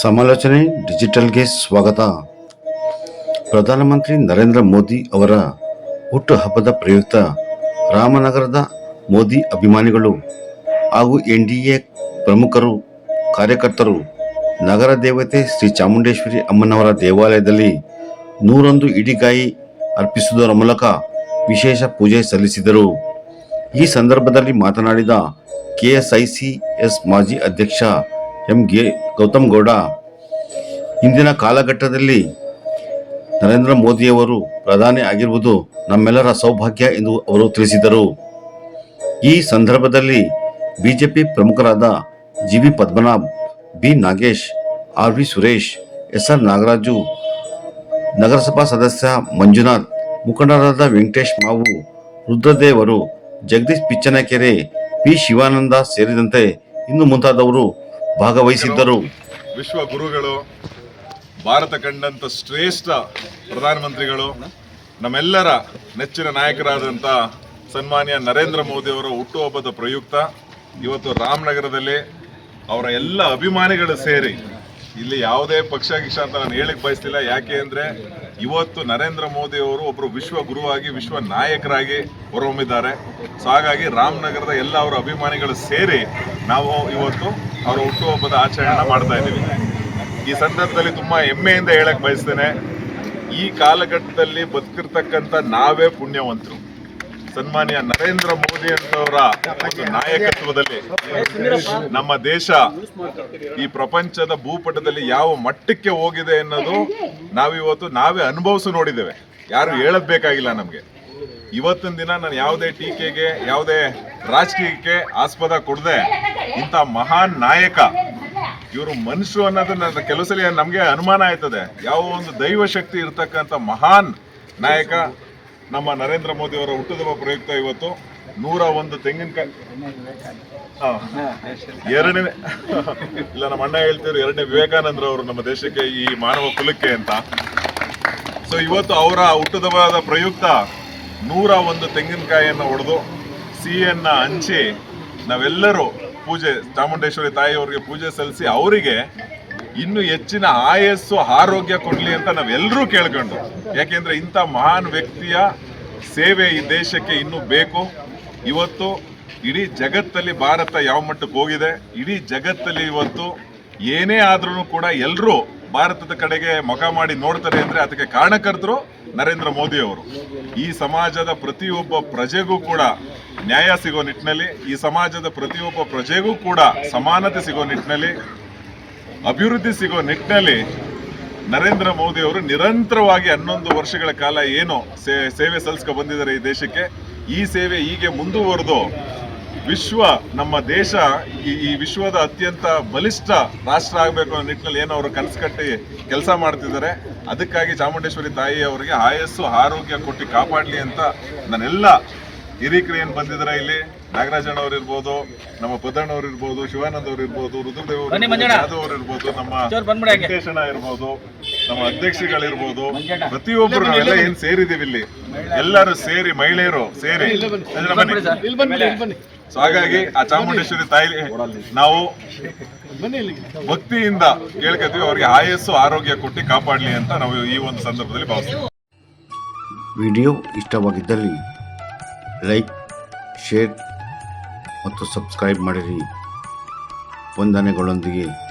ಸಮಾಲೋಚನೆ ಡಿಜಿಟಲ್ಗೆ ಸ್ವಾಗತ. ಪ್ರಧಾನಮಂತ್ರಿ ನರೇಂದ್ರ ಮೋದಿ ಅವರ ಹುಟ್ಟುಹಬ್ಬದ ಪ್ರಯುಕ್ತ ರಾಮನಗರದ ಮೋದಿ ಅಭಿಮಾನಿಗಳು ಹಾಗೂ ಎನ್ ಡಿ ಎ ಪ್ರಮುಖರು, ಕಾರ್ಯಕರ್ತರು, ನಗರ ದೇವತೆ ಶ್ರೀ ಚಾಮುಂಡೇಶ್ವರಿ ಅಮ್ಮನವರ ದೇವಾಲಯದಲ್ಲಿ ನೂರೊಂದು ಇಡಿಗಾಯಿ ಅರ್ಪಿಸುವುದರ ಮೂಲಕ ವಿಶೇಷ ಪೂಜೆ ಸಲ್ಲಿಸಿದರು. ಈ ಸಂದರ್ಭದಲ್ಲಿ ಮಾತನಾಡಿದ ಕೆಎಸ್ಐಸಿಎಸ್ ಮಾಜಿ ಅಧ್ಯಕ್ಷ ಎಂ ಗೆ ಗೌತಮ್ ಗೌಡ. ಇಂದಿನ ಕಾಲಘಟ್ಟದಲ್ಲಿ ನರೇಂದ್ರ ಮೋದಿಯವರು ಪ್ರಧಾನಿ ಆಗಿರುವುದು ನಮ್ಮೆಲ್ಲರ ಸೌಭಾಗ್ಯ ಎಂದು ಅವರು ತಿಳಿಸಿದರು. ಈ ಸಂದರ್ಭದಲ್ಲಿ ಬಿಜೆಪಿ ಪ್ರಮುಖರಾದ G V Padmanabh, B. Nagesh R V Suresh S R Nagaraju, ನಗರಸಭಾ ಸದಸ್ಯ ಮಂಜುನಾಥ್, ಮುಖಂಡರಾದ ವೆಂಕಟೇಶ್ ಮಾವು, ರುದ್ರದೇವರು, ಜಗದೀಶ್ ಪಿಚ್ಚನಕೆರೆ, ಪಿ. ಶಿವಾನಂದ ಸೇರಿದಂತೆ ಇನ್ನು ಮುಂತಾದವರು ಭಾಗವಹಿಸಿದ್ದರು. ವಿಶ್ವ ಗುರುಗಳು, ಭಾರತ ಕಂಡಂತ ಶ್ರೇಷ್ಠ ಪ್ರಧಾನಮಂತ್ರಿಗಳು, ನಮ್ಮೆಲ್ಲರ ನೆಚ್ಚಿನ ನಾಯಕರಾದಂಥ ಸನ್ಮಾನ್ಯ ನರೇಂದ್ರ ಮೋದಿ ಅವರ ಹುಟ್ಟುಹಬ್ಬದ ಪ್ರಯುಕ್ತ, ಇವತ್ತು ರಾಮನಗರದಲ್ಲಿ ಅವರ ಎಲ್ಲ ಅಭಿಮಾನಿಗಳು ಸೇರಿ ಇಲ್ಲಿ ಯಾವುದೇ ಪಕ್ಷ ಗಿಕ್ಷ ಅಂತ ನಾನು ಹೇಳಕ್ ಬಯಸ್ತಿಲ್ಲ. ಯಾಕೆ ಅಂದ್ರೆ ಇವತ್ತು ನರೇಂದ್ರ ಮೋದಿ ಅವರು ಒಬ್ಬರು ವಿಶ್ವ ಗುರುವಾಗಿ, ವಿಶ್ವ ನಾಯಕರಾಗಿ ಹೊರಹೊಮ್ಮಿದ್ದಾರೆ. ಸೊ ಹಾಗಾಗಿ ರಾಮನಗರದ ಎಲ್ಲ ಅವರ ಅಭಿಮಾನಿಗಳು ಸೇರಿ ನಾವು ಇವತ್ತು ಅವರ ಹುಟ್ಟುಹಬ್ಬದ ಆಚರಣೆ ಮಾಡ್ತಾ ಇದ್ದೀವಿ. ಈ ಸಂದರ್ಭದಲ್ಲಿ ತುಂಬಾ ಹೆಮ್ಮೆಯಿಂದ ಹೇಳಕ್ ಬಯಸ್ತೇನೆ, ಈ ಕಾಲಘಟ್ಟದಲ್ಲಿ ಬದುಕಿರ್ತಕ್ಕಂಥ ನಾವೇ ಪುಣ್ಯವಂತರು. ಸನ್ಮಾನ್ಯ ನರೇಂದ್ರ ಮೋದಿ ಅಂತವರ ಒಂದು ನಾಯಕತ್ವದಲ್ಲಿ ನಮ್ಮ ದೇಶ ಈ ಪ್ರಪಂಚದ ಭೂಪಟದಲ್ಲಿ ಯಾವ ಮಟ್ಟಕ್ಕೆ ಹೋಗಿದೆ ಅನ್ನೋದು ನಾವಿವತ್ತು ನಾವೇ ಅನುಭವಿಸಿ ನೋಡಿದ್ದೇವೆ. ಯಾರು ಹೇಳದ್ಬೇಕಾಗಿಲ್ಲ ನಮಗೆ. ಇವತ್ತಿನ ದಿನ ನಾನು ಯಾವುದೇ ಟೀಕೆಗೆ, ಯಾವುದೇ ರಾಜಕೀಯಕ್ಕೆ ಆಸ್ಪದ ಕೊಡದೆ ಇಂಥ ಮಹಾನ್ ನಾಯಕ, ಇವರು ಮನುಷ್ಯರು ಅನ್ನೋದು ನನ್ನ ಕೆಲವು ನಮಗೆ ಅನುಮಾನ ಆಯ್ತದೆ. ಯಾವ ಒಂದು ದೈವ ಶಕ್ತಿ ಇರ್ತಕ್ಕಂಥ ಮಹಾನ್ ನಾಯಕ ನಮ್ಮ ನರೇಂದ್ರ ಮೋದಿ ಅವರ ಹುಟ್ಟುಹಬ್ಬ ಪ್ರಯುಕ್ತ ಇವತ್ತು ನೂರ ಒಂದು ತೆಂಗಿನಕಾಯಿ. ಎರಡನೇ, ಇಲ್ಲ, ನಮ್ಮ ಅಣ್ಣ ಹೇಳ್ತಿದ್ರು, ಎರಡನೇ ವಿವೇಕಾನಂದರವರು ನಮ್ಮ ದೇಶಕ್ಕೆ ಈ ಮಾನವ ಕುಲಕ್ಕೆ ಅಂತ ಸೊ ಇವತ್ತು ಅವರ ಹುಟ್ಟುದಬ್ಬದ ಪ್ರಯುಕ್ತ ನೂರ ಒಂದು ತೆಂಗಿನಕಾಯಿಯನ್ನು ಹೊಡೆದು ಸಿಹಿಯನ್ನ ಹಂಚಿ ನಾವೆಲ್ಲರೂ ಪೂಜೆ, ಚಾಮುಂಡೇಶ್ವರಿ ತಾಯಿಯವರಿಗೆ ಪೂಜೆ ಸಲ್ಲಿಸಿ ಅವರಿಗೆ ಇನ್ನು ಹೆಚ್ಚಿನ ಆಯಸ್ಸು, ಆರೋಗ್ಯ ಕೊಡ್ಲಿ ಅಂತ ನಾವೆಲ್ಲರೂ ಕೇಳ್ಕೊಂಡು. ಯಾಕೆಂದ್ರೆ ಇಂಥ ಮಹಾನ್ ವ್ಯಕ್ತಿಯ ಸೇವೆ ಈ ದೇಶಕ್ಕೆ ಇನ್ನೂ ಬೇಕು. ಇವತ್ತು ಇಡೀ ಜಗತ್ತಲ್ಲಿ ಭಾರತ ಯಾವ ಮಟ್ಟಕ್ಕೆ ಹೋಗಿದೆ, ಇಡೀ ಜಗತ್ತಲ್ಲಿ ಇವತ್ತು ಏನೇ ಆದ್ರೂ ಕೂಡ ಎಲ್ಲರೂ ಭಾರತದ ಕಡೆಗೆ ಮುಖ ಮಾಡಿ ನೋಡ್ತಾರೆ ಅಂದ್ರೆ ಅದಕ್ಕೆ ಕಾರಣಕರ್ತರು ನರೇಂದ್ರ ಮೋದಿ ಅವರು. ಈ ಸಮಾಜದ ಪ್ರತಿಯೊಬ್ಬ ಪ್ರಜೆಗೂ ಕೂಡ ನ್ಯಾಯ ಸಿಗೋ ನಿಟ್ಟಿನಲ್ಲಿ, ಈ ಸಮಾಜದ ಪ್ರತಿಯೊಬ್ಬ ಪ್ರಜೆಗೂ ಕೂಡ ಸಮಾನತೆ ಸಿಗೋ ನಿಟ್ಟಿನಲ್ಲಿ ಅಭಿವೃದ್ಧಿ ಸಿಗೋ ನಿಟ್ಟಿನಲ್ಲಿ ನರೇಂದ್ರ ಮೋದಿ ಅವರು ನಿರಂತರವಾಗಿ ಹನ್ನೊಂದು ವರ್ಷಗಳ ಕಾಲ ಏನು ಸೇವೆ ಸಲ್ಲಿಸ್ಕೊ ಬಂದಿದ್ದಾರೆ ಈ ದೇಶಕ್ಕೆ. ಈ ಸೇವೆ ಹೀಗೆ ಮುಂದುವರೆದು ವಿಶ್ವ, ನಮ್ಮ ದೇಶ ಈ ಈ ವಿಶ್ವದ ಅತ್ಯಂತ ಬಲಿಷ್ಠ ರಾಷ್ಟ್ರ ಆಗಬೇಕು ಅನ್ನೋ ನಿಟ್ಟಿನಲ್ಲಿ ಏನು ಅವರು ಕನಸು ಕಟ್ಟಿ ಕೆಲಸ ಮಾಡ್ತಿದ್ದಾರೆ. ಅದಕ್ಕಾಗಿ ಚಾಮುಂಡೇಶ್ವರಿ ತಾಯಿ ಅವರಿಗೆ ಆಯಸ್ಸು, ಆರೋಗ್ಯ ಕೊಟ್ಟು ಕಾಪಾಡಲಿ ಅಂತ ನಾನೆಲ್ಲ ಹಿರಿಕರು ಏನು ಬಂದಿದ್ದಾರೆ ಇಲ್ಲಿ? ನಾಗರಾಜಣ್ಣ ಅವ್ರು ಇರ್ಬೋದು ನಮ್ಮ ಪದಣ್ಣ ಅವರು ಇರ್ಬೋದು ಶಿವಾನಂದ್ ಅವ್ರು ಇರ್ಬೋದು ರುದ್ರದೇವ್. ಯಾದವ್ ಅವ್ರು ಇರ್ಬೋದು ನಮ್ಮ. ವೆಂಕಟೇಶಣ್ಣ ಇರ್ಬೋದು ನಮ್ಮ ಅಧ್ಯಕ್ಷಗಳಿರ್ಬೋದು ಪ್ರತಿಯೊಬ್ಬರು ನಾವೆಲ್ಲ ಏನ್ ಸೇರಿದೀವಿ ಇಲ್ಲಿ? ಎಲ್ಲರೂ ಸೇರಿ ಮಹಿಳೆಯರು ಸೇರಿ. ಸೊ ಹಾಗಾಗಿ ಆ ಚಾಮುಂಡೇಶ್ವರಿ ತಾಯಿ ನಾವು ಭಕ್ತಿಯಿಂದ ಕೇಳ್ಕೊತೀವಿ ಅವರಿಗೆ ಆಯಸ್ಸು ಆರೋಗ್ಯ ಕೊಟ್ಟು ಕಾಪಾಡ್ಲಿ ಅಂತ ನಾವು ಈ ಒಂದು ಸಂದರ್ಭದಲ್ಲಿ ಭಾವಿಸ್ತೀವಿ. ವಿಡಿಯೋ ಇಷ್ಟವಾಗಿದ್ದಲ್ಲಿ ಲೈಕ್ ಶೇರ್ ಮತ್ತು ಸಬ್ಸ್ಕ್ರೈಬ್ ಮಾಡಿರಿ. ವಂದನೆಗಳೊಂದಿಗೆ.